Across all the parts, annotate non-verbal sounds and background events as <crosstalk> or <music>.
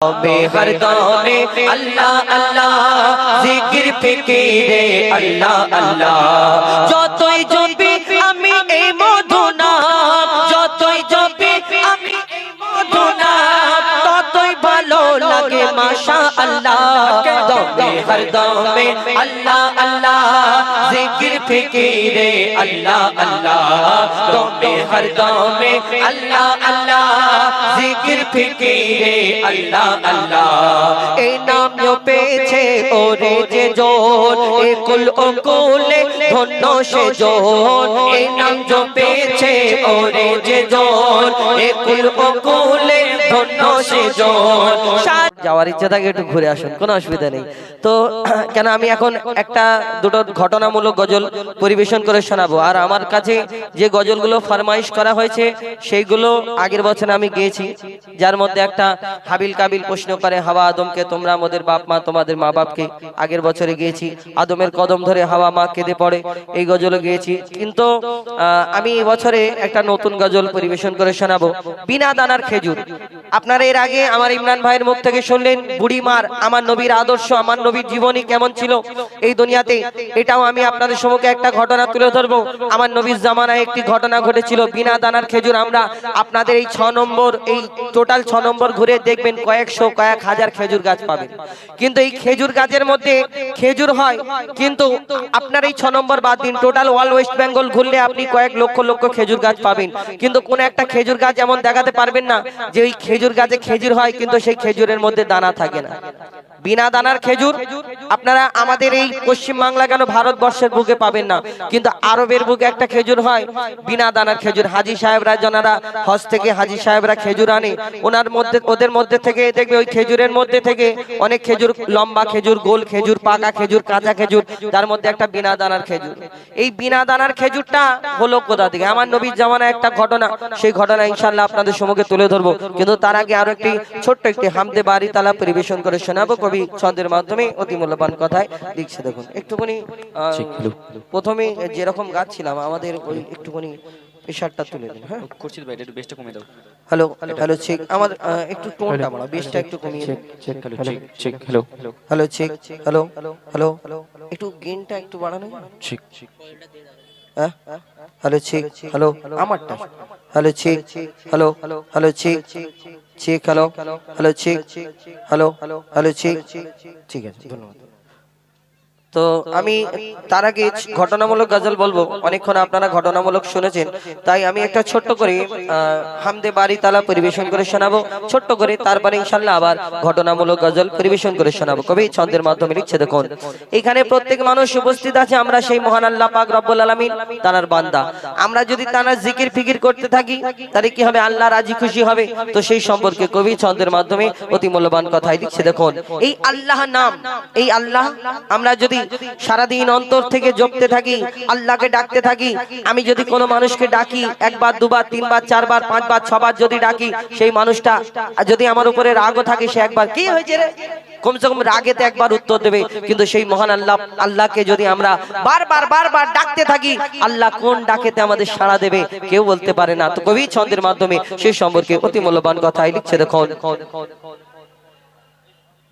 میں ہر گاؤں میں اللہ اللہ ذکر فکرے اللہ اللہ যতই জপি আমি এই মধু নাম যতই জপি আমি এই মধু নাম ততই ভালো লাগে মাশা আল্লাহ দমে হর দমে আল্লাহ আল্লাহ ذکر فکرے اللہ اللہ دمے ہر دمے اللہ اللہ জিকির ফিকিরে, আল্লাহ আল্লাহ। এই নাম পেয়েছে ওরে যে জোর, এ কুল ও কুলে ধন্য সে জোর। এই নাম পেয়েছে ওরে যে জোর, এ কুল ও কুলে ধন্য সে জোর। যাওয়ার ইচ্ছা থাকে, একটু ঘুরে আসুন, কোনো অসুবিধা নেই। তো, <clears throat> কেন আমি এখন একটা দুটো ঘটনামূলক গজল পরিবেশন করে শোনাবো। আর আমার কাছে যে গজলগুলো ফরমাইশ করা হয়েছে, সেইগুলো আগের বছর আমি গেয়েছি, যার মধ্যে একটা হাবিল কাবিল প্রশ্ন করে, হাওয়া আদমকে তোমরা আমাদের বাপ মা, তোমাদের মা বাপকে আগের বছরে গিয়েছি, আদমের কদম ধরে হাওয়া মা কেঁদে পড়ে, এই গজলও গিয়েছি। কিন্তু আমি এই বছরে একটা নতুন গজল পরিবেশন করে শোনাবো, বিনা দানার খেজুর। আপনারা এর আগে আমার ইমরান ভাইয়ের মুখ থেকে শুনলেন বুড়ি মার আমার নবীর আদর্শ, আমার নবীর জীবনী কেমন ছিল? এই দুনিয়াতে এটাও আমি আপনাদের সম্মুখে একটা ঘটনা তুলে ধরবো। আমার নবীর জামানায় একটি ঘটনা ঘটেছিল, বিনা দানার খেজুর আমরা আপনাদের এই ছ নম্বর, এই টোটাল ছ নম্বর ঘুরে দেখবেন, কয়েকশো, কয়েক হাজার খেজুর গাছ পাবেন। কিন্তু এই খেজুর গাছের মধ্যে খেজুর হয়, কিন্তু আপনার এই ছ নম্বর বাদ দিন টোটাল অল ওয়েস্ট বেঙ্গল ঘুরলে আপনি কয়েক লক্ষ লক্ষ খেজুর গাছ পাবেন। কিন্তু কোন একটা খেজুর গাছ এমন দেখাতে পারবেন না যে ওই খেজুর গাছে খেজুর হয়, কিন্তু সেই খেজুরের মধ্যে দানা থাকে না। বিনা দানার খেজুর আপনারা আমাদের এই পশ্চিম বাংলা কেন ভারতবর্ষের বুকে পাবেন না? কিন্তু আরবের বুকে একটা খেজুর হয়, বিনা দানার খেজুর। হাজি সাহেবরা যারা হজ থেকে হাজি সাহেবরা খেজুর আনে, ওনার মধ্যে ওদের মধ্যে থেকে দেখবে ওই খেজুরের মধ্যে থেকে অনেক খেজুর, লম্বা খেজুর, গোল খেজুর, পাকা খেজুর, কাঁচা খেজুর, তার মধ্যে একটা বিনা দানার খেজুর। এই বিনা দানার খেজুরটা হলো কোথা থেকে? আমার নবীর জামানা একটা ঘটনা, সেই ঘটনা ইনশাল্লাহ আপনাদের সম্মুখে তুলে ধরবো। কিন্তু তার আগে আরও একটি ছোট্ট একটি হামদে বাড়ি তালা পরিবেশন করে শোনাবো কবি ছন্দের মাধ্যমে অতি মূল্যবান কথায়। লিখছে দেখুন একটুখানি প্রথমে যেরকম গাচ্ছিলাম আমাদের ওই একটুখানি প্রেশারটা তুলে দিন হ্যাঁ। করছি ভাই একটু বেস্টটা কমিয়ে দাও। হ্যালো হ্যালো চেক আমার একটু টোনটা বাড়াও বেশটা একটু কমিয়ে দিন। Check hello check check hello. Hello check hello hello একটু গেনটা একটু বাড়ানো? চেক হ্যালো চেক হ্যালো আমারটা hello check hello hello check check hello hello check hello hello check ঠিক আছে ধন্যবাদ তো আমি তার আগে ঘটনামূলক গজল বলব। অনেকক্ষণ আপনারা ঘটনামূলক শুনেছেন। তাই আমি একটা ছোট্ট করে হামদে বাড়ি তালা পরিবেশন করে শোনাবো। ছোট্ট করে তারপরে ইনশাল্লাহ আবার ঘটনামূলক গজল পরিবেশন করে শোনাবো। কবি ছন্দের মাধ্যমে লিখছে দেখুন, এখানে প্রত্যেক মানুষ উপস্থিত আছে, আমরা সেই মহান আল্লাহ পাক রব্বুল আলামিন তার বান্দা। আমরা যদি তার জিকির ফিকির করতে থাকি, তাহলে কি হবে? আল্লাহ রাজি খুশি হবে। তো সেই সম্পর্কে কবি ছন্দের মাধ্যমে অতি মূল্যবান কথাই লিখছে দেখুন, এই আল্লাহ নাম, এই আল্লাহ, আমরা যদি সারাদিন অন্তর থেকে জপতে থাকি, আল্লাহকে ডাকতে থাকি। আমি যদি কোনো মানুষকে ডাকি, একবার, দুবার, তিনবার, চারবার, পাঁচবার, ছবার যদি ডাকি, সেই মানুষটা যদি আমার উপরে রাগও থাকে, সে একবার, কি হয়েছে রে? কমসে কম রাগেতে একবার উত্তর দেবে। কিন্তু সেই মহান আল্লাহ, আল্লাহকে যদি আমরা বারবার বারবার ডাকতে থাকি, আল্লাহ কোন ডাকেতে আমাদের সাড়া দেবে? কেউ বলতে পারে না। তো কবি ছন্দের মাধ্যমে সেই সম্পর্কে অতি মূল্যবান কথাই লিখছে। দেখুন।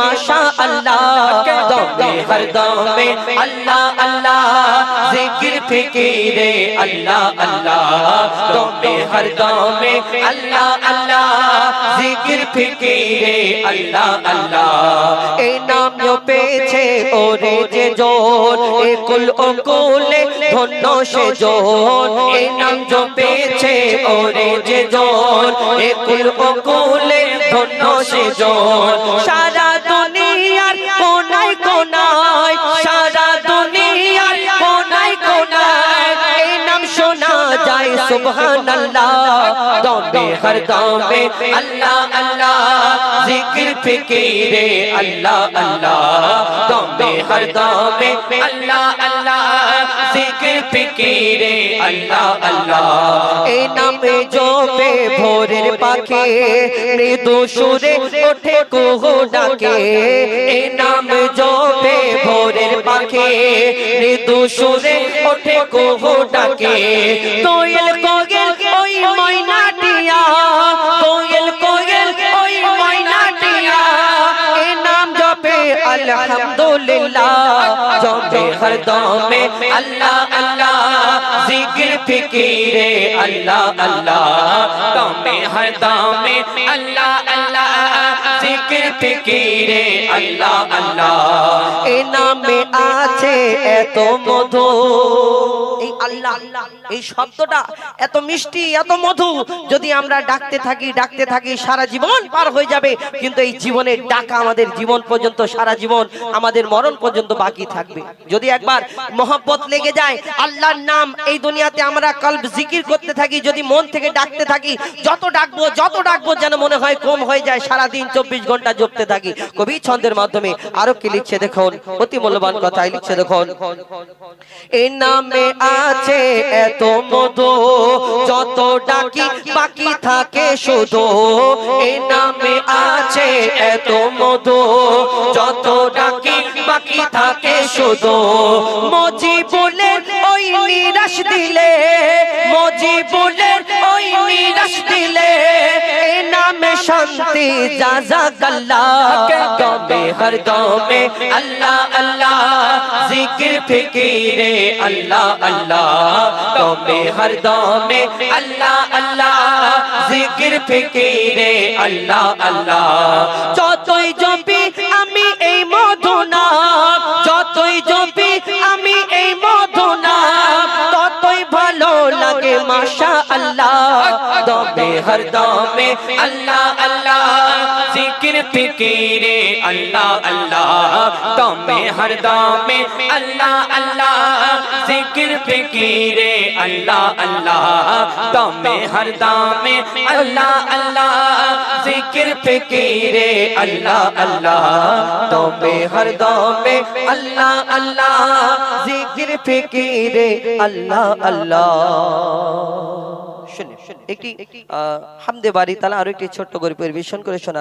লাগে মাশা আল্লাহ দমে, হর দমে, আল্লাহ আল্লাহ। জিকির, ফিকিরে, আল্লাহ আল্লাহ। দমে, হর দমে, আল্লাহ আল্লাহ। জিকির, ফিকিরে, আল্লাহ আল্লাহ। এই নাম পেয়েছে ওরে যে জোর। এ কুল ও কুলে ধন্য সে জোর। এই নাম পেয়েছে ওরে যে জোর। এ কুল ও কুলে ধন্য সে জোর। সারা सुबहान अल्लाह दौमे हर दौमे अल्लाह अल्लाह जिक्र फिकीरे अल्लाह अल्लाह दौमे हर दौमे अल्लाह अल्लाह जिक्र फिकीरे अल्लाह अल्लाह ए नामे जो पे ভোরের পাখে মৃদু সুরে ওঠে কুহু ডাকে এ নাম জপে ভোরের পাখে মৃদু সুরে ওঠে কুহু ডাকে। কোয়েল কোয়েল, ওই ময়নাটিয়া, কোয়েল কোয়েল, ওই ময়নাটিয়া। এ নাম জপে আলহামদুলিল্লাহ, জপে হর দমে আল্লাহ আল্লাহ। জিকির ফিকিরে আল্লাহ আল্লাহ, দমে হর দমে আল্লাহ আল্লাহ। জিকির ফিকিরে আল্লাহ আল্লাহ। এ নামে আছে এত মধু। এই আল্লাহ, এই শব্দটা এত মিষ্টি, এত মধু। যদি আমরা ডাকতে থাকি ডাকতে থাকি, সারা জীবন পার হয়ে যাবে। কিন্তু এই জীবনের ডাকা আমাদের জীবন পর্যন্ত, সারা জীবন আমাদের মরণ পর্যন্ত বাকি থাকবে। যদি একবার মহব্বত লেগে যায়, আল্লাহর নাম এই দুনিয়াতে আমরা কলব জিকির করতে থাকি, যদি মন থেকে ডাকতে থাকি, যত ডাকবো যত ডাকবো যেন মনে হয় কম হয়ে যায় সারা দিন চব্বিশ ঘণ্টা জপতে থাকি। কবি ছন্দের মাধ্যমে আরও কি লিখছে দেখুন মূল্যবান কথাই লিখছে দেখুন। এই নামে আছে এত মধু যত ডাকি বাকি থাকে শুধু। এই নামে আছে এত মধু যত ডাকি বাকি থাকে শুধু। মজি বলে ওই নিরাশ দিলে মজি বলে ওই নিরাশ দিলে এই নামে শান্তি যা গল্লা দমে হর দমে আল্লাহ আল্লাহ। জিকির ফিকিরে আল্লাহ আল্লাহ। দমে হর দমে আল্লাহ আল্লাহ। জিকির ফিকিরে আল্লাহ আল্লাহ। যতই জপি আমি দমে হর দমে আল্লাহ আল্লাহ জিকির ফিকিরে আল্লাহ আল্লাহ দমে হর দমে আল্লাহ আল্লাহ জিকির ফিকিরে আল্লাহ আল্লাহ দমে হর দমে আল্লাহ আল্লাহ জিকির ফিকিরে আল্লাহ আল্লাহ দমে হর দমে আল্লাহ আল্লাহ জিকির ফিকিরে আল্লাহ আল্লাহ শুনে একটি হামদে বাড়ি তালা আরও একটি ছোট্ট গরিব পরিবেশন করে শোনা